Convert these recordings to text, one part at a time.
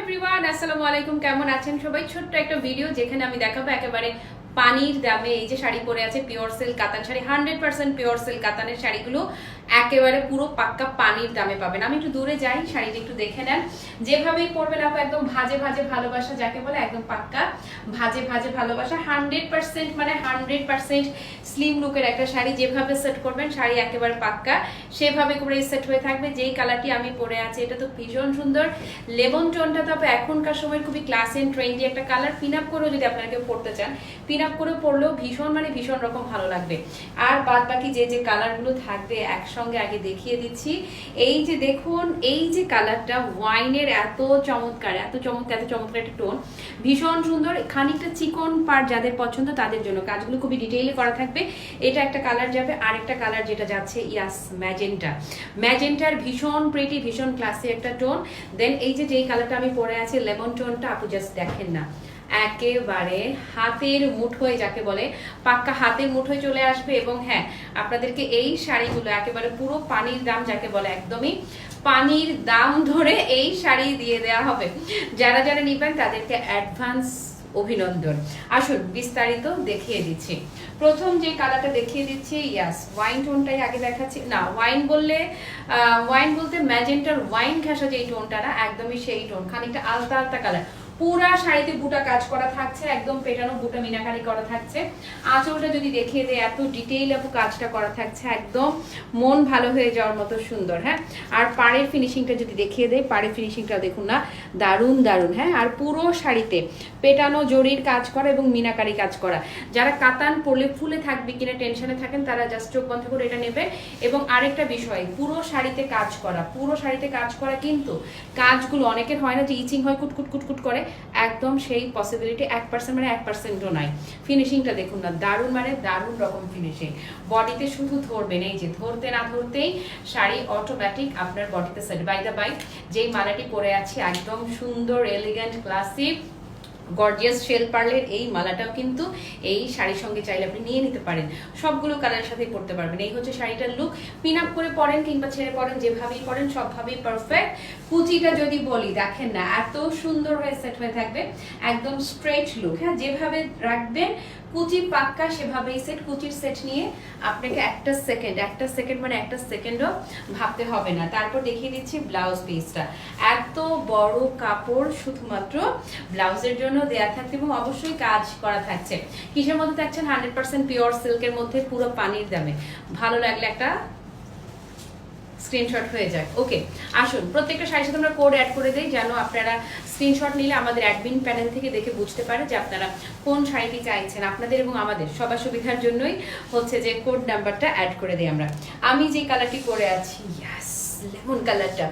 Everyone আসসালামু আলাইকুম, কেমন আছেন সবাই? ছোট্ট একটা ভিডিও যেখানে আমি দেখাবো একেবারে পানির দামে এই যে শাড়ি পরে আছে পিওর সিল্ক কাতান sari hundred percent pure silk কাতানের শাড়িগুলো একেবারে পুরো পাক্কা পানির দামে পাবেন। আমি একটু দূরে যাই, শাড়িটা একটু দেখে নেন। যেভাবেই পরবেন আপু, একদম ভাজে ভাজে ভালোবাসা, যাকে বলে একদম পাক্কা ভাজে ভাজে ভালোবাসা হান্ড্রেড পার্সেন্ট মানে হান্ড্রেড পার্সেন্ট স্লিম লুকের একটা শাড়ি যেভাবে সেট করবেন, শাড়ি একেবারে পাক্কা। সেভাবে করে সেট হয়ে থাকবে। যেই কালারটি আমি পরে আছি, এটা তো ভীষণ সুন্দর। লেমন টোনটা তবে এখনকার সময় খুবই ক্লাস এন্ড ট্রেন্ডি একটা কালার পিন আপ করেও যদি আপনারা কেউ পড়তে চান পিন আপ করে পরলেও ভীষণ মানে ভীষণ রকম ভালো লাগবে। আর বাদ বাকি যে যে কালারগুলো থাকবে, একসঙ্গে আগে দেখিয়ে দিচ্ছি। এই যে দেখুন, এই যে কালারটা ওয়াইনের এত চমৎকার এত চমৎকার এত চমৎকার একটা টোন ভীষণ সুন্দর। খানিকটা চিকন পার যাদের পছন্দ তাদের জন্য। কাজগুলো খুবই ডিটেইলে করা থাকবে। এটা একটা কালার যাবে, আরেকটা কালার যেটা যাচ্ছে, ইয়াস ম্যাজেন্টা ম্যাজেন্টার ভীষণ প্রেটি ভীষণ ক্লাসি একটা টোন দেন এই যে যেই কালারটা আমি পরে আছি লেমন টোনটা আপু জাস্ট দেখেন না। একেবারে হাতের মুঠোয় যাকে বলে, পাক্কা হাতের মুঠোয় চলে আসবে এবং হ্যাঁ আপনাদেরকে এই শাড়িগুলো একেবারে পুরো পানির দাম যাকে বলে একদমই পানির দাম ধরে এই শাড়ি দিয়ে দেওয়া হবে। যারা যারা নিবেন তাদেরকে অ্যাডভান্স অভিনন্দন। আসুন, বিস্তারিত দেখিয়ে দিচ্ছি। প্রথম যে কালারটা দেখিয়ে দিচ্ছি ইয়াস ওয়াইন টোনটাই আগে দেখাচ্ছি। না ওয়াইন বললে ওয়াইন বলতে ম্যাজেন্টার ওয়াইন ঘাসা যে টোনটা না, একদমই সেই টোন খানিকটা আলতা আলতা কালার পুরা শাড়িতে বুটা কাজ করা থাকছে, একদম পেটানো বুটা মিনাকারি করা থাকছে। আঁচলটা যদি দেখিয়ে দেয় এত ডিটেইল আপু কাজটা করা থাকছে, একদম মন ভালো হয়ে যাওয়ার মতো সুন্দর হ্যাঁ? আর পাড়ের ফিনিশিংটা যদি দেখিয়ে দেয় পাড়ের ফিনিশিংটা দেখুন না, দারুণ দারুণ হ্যাঁ? আর পুরো শাড়িতে পেটানো জরির কাজ করা এবং মিনাকারি কাজ করা। যারা কাতান পরলে ফুলে থাকবে কিনা টেনশনে থাকেন, তারা জাস্ট চোখ বন্ধ করে এটা নেবে। এবং আরেকটা বিষয়, পুরো শাড়িতে কাজ করা, পুরো শাড়িতে কাজ করা কিন্তু কাজগুলো অনেকের হয় না যে ইচিং হয়, কুটকুট কুটকুট করে। একদম সেই পসিবিলিটি এক পার্সেন্ট মানে এক পার্সেন্টও নাই। ফিনিশিংটা দেখুন না, দারুণ মানে দারুণ রকম ফিনিশিং বডিতে শুধু ধরবেন, এই যে ধরতে না ধরতেই শাড়ি অটোমেটিক আপনার বডিতে সেট বাই দ্য বাই যেই মালাটি পরে আছে, একদম সুন্দর এলিগেন্ট ক্লাসিক গর্জিয়াস শেল পার্লের এই মালাটাও কিন্তু এই শাড়ির সঙ্গে চাইলে আপনি নিয়ে নিতে পারেন। সবগুলো কালারের সাথে পরতে পারবেন। এই হচ্ছে শাড়িটার লুক পিন আপ করে পরেন কিংবা ছেড়ে পরেন, যেভাবেই পরেন, সবভাবেই পারফেক্ট কুচিটা যদি বলি, দেখেন না, এত সুন্দর হয়ে সেট হয়ে থাকবে। একদম স্ট্রেট লুক হ্যাঁ যেভাবে রাখবেন, কুচি পাক্কা সেভাবেই সেট কুচির সেট নিয়ে আপনাকে একটা সেকেন্ড একটা সেকেন্ড মানে একটা সেকেন্ডও ভাবতে হবে না। তারপর দেখিয়ে দিচ্ছি ব্লাউজ পিসটা এত বড় কাপড় শুধুমাত্র ব্লাউজের জন্য দেয়া থাকছে এবং অবশ্যই কাজ করা থাকছে। কিসের মধ্যে থাকছেন? হান্ড্রেড পার্সেন্ট পিওর সিল্কের মধ্যে পুরো পানির দামে। ভালো লাগলে একটা স্ক্রিনশট হয়ে যায়। ওকে আসুন। প্রত্যেকটা শাড়ির সাথে আমরা কোড অ্যাড করে দিই, যেন আপনারা স্ক্রিনশট নিলে আমাদের অ্যাডমিন প্যানেল থেকে দেখে বুঝতে পারে যে আপনারা কোন শাড়িটি চাইছেন আপনাদের এবং আমাদের। সবার সুবিধার জন্যই হচ্ছে যে কোড নাম্বারটা অ্যাড করে দিই আমরা। আমি যে কালারটি পরে আছি ইয়াস লেমন কালারটা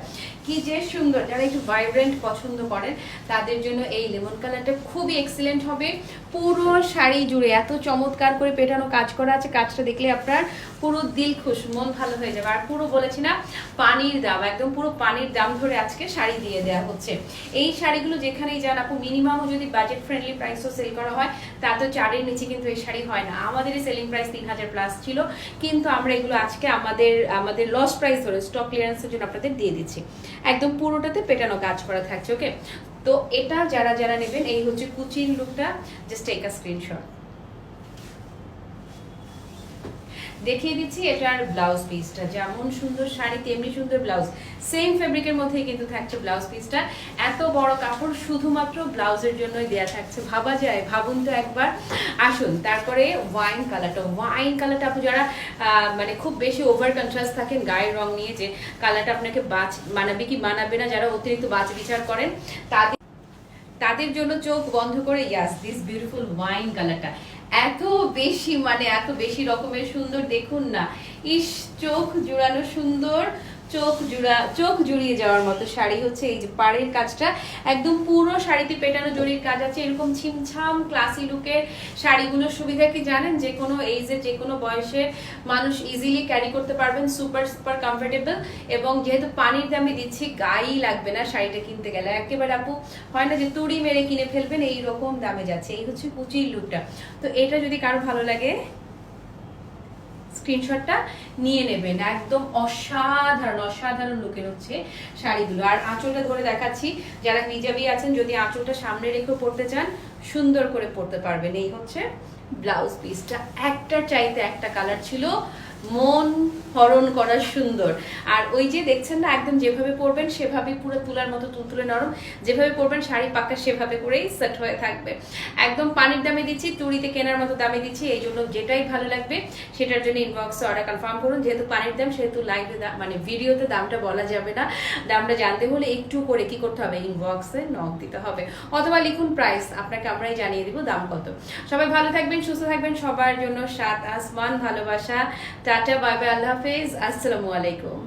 কি যে সুন্দর, যারা একটু ভাইব্রেন্ট পছন্দ করেন, তাদের জন্য এই লেমন কালারটা খুবই এক্সিলেন্ট হবে। পুরো শাড়ি জুড়ে এত চমৎকার করে পেটানো কাজ করা আছে, কাজটা দেখলে আপনার পুরো দিল খুশ, মন ভালো হয়ে যাবে। আর পুরো বলেছি না, পানির দাম, একদম পুরো পানির দাম ধরে আজকে শাড়ি দিয়ে দেওয়া হচ্ছে। এই শাড়িগুলো যেখানেই যান আপু মিনিমামও যদি বাজেট ফ্রেন্ডলি প্রাইসও সেল করা হয় তা তো চারের নিচে কিন্তু এই শাড়ি হয় না। আমাদের সেলিং প্রাইস তিন হাজার প্লাস ছিল, কিন্তু আমরা এগুলো আজকে আমাদের আমাদের লস প্রাইস ধরে স্টক ক্লিয়ারেন্সের জন্য আপনাদের দিয়ে দিচ্ছি। একদম পুরোটাতে পেটানো কাজ করা থাকছে ওকে তো এটা যারা যারা নেবেন, এই হচ্ছে কুচিন লুকটা জাস্ট টেক আ স্ক্রিনশট দেখিয়ে দিচ্ছি, এটার ব্লাউজ পিসটা যেমন সুন্দর শাড়ি, তেমনি সুন্দর ব্লাউজ সেম ফেব্রিকের মধ্যেই কিন্তু থাকছে ব্লাউজ পিসটা এত বড় কাপড় শুধুমাত্র ব্লাউজের জন্যই দেয়া থাকছে। ভাবা যায়, ভাবুন তো একবার। আসুন, তারপরে ওয়াইন কালারটা ওয়াইন কালারটা আপনি যারা মানে খুব বেশি ওভার কন্ট্রাস্ট থাকেন গায়ের রং নিয়ে যে কালারটা আপনাকে বাজ, মানাবে কি মানাবে না, যারা অতিরিক্ত বাজ বিচার করেন, তাদের তাদের জন্য চোখ বন্ধ করে ইয়াস দিস বিউটিফুল ওয়াইন কালারটা এত বেশি মানে এত বেশি রকমের সুন্দর, দেখুন না। ইস, চোখ জুড়ানো সুন্দর চোখ জুড়া, চোখ জুড়িয়ে যাওয়ার মতো শাড়ি হচ্ছে এই যে পাড়ের কাজটা। একদম পুরো শাড়িতে পেটানো জরির কাজ আছে, এরকম ছিমছাম ক্লাসি লুকের শাড়িগুলোর সুবিধা কি জানেন? যে কোনো এইজের যে কোনো বয়সে মানুষ ইজিলি ক্যারি করতে পারবেন সুপার সুপার কমফোর্টেবল এবং যেহেতু পানির দামে দিচ্ছি, গায়েই লাগবে না শাড়িটা কিনতে গেলে। একেবারে আপু, হয় না যে তুড়ি মেরে কিনে ফেলবেন এই রকম দামে যাচ্ছে। এই হচ্ছে কুচির লুকটা তো এটা যদি কারও ভালো লাগে স্ক্রিনশটটা নিয়ে নেবেন। একদম অসাধারণ অসাধারণ লুকের হচ্ছে শাড়িগুলো। আর আঁচলটা ধরে দেখাচ্ছি, যারা হিজাবি আছেন, যদি আঁচলটা সামনে রেখে পড়তে চান, সুন্দর করে পড়তে পারবেন। এই হচ্ছে ব্লাউজ পিসটা একটা চাইতে একটা কালার ছিল মন হরণ করা সুন্দর। আর ওই যে দেখছেন না, একদম যেভাবে পরবেন, সেভাবেই পুরো তুলার মতো তুলতুলে নরম। যেভাবে পরবেন, শাড়ি পাক্কা সেভাবে করেই সেট হয়ে থাকবে। একদম পানির দামে দিচ্ছি, তুড়িতে কেনার মতো দামে দিচ্ছি, এই জন্য যেটাই ভালো লাগবে, সেটার জন্য ইনবক্সে অর্ডার কনফার্ম করুন। যেহেতু পানির দাম, সেহেতু লাইভে মানে ভিডিওতে দামটা বলা যাবে না। দামটা জানতে হলে একটু করে কি করতে হবে? ইনবক্সে নক দিতে হবে। অথবা লিখুন প্রাইস আপনাকে আমরাই জানিয়ে দিব দাম কত। সবাই ভালো থাকবেন, সুস্থ থাকবেন, সবার জন্য সাত আসমান ভালোবাসা। টাটা বাই বাই আল্লাহ হাফেজ আসসালামু আলাইকুম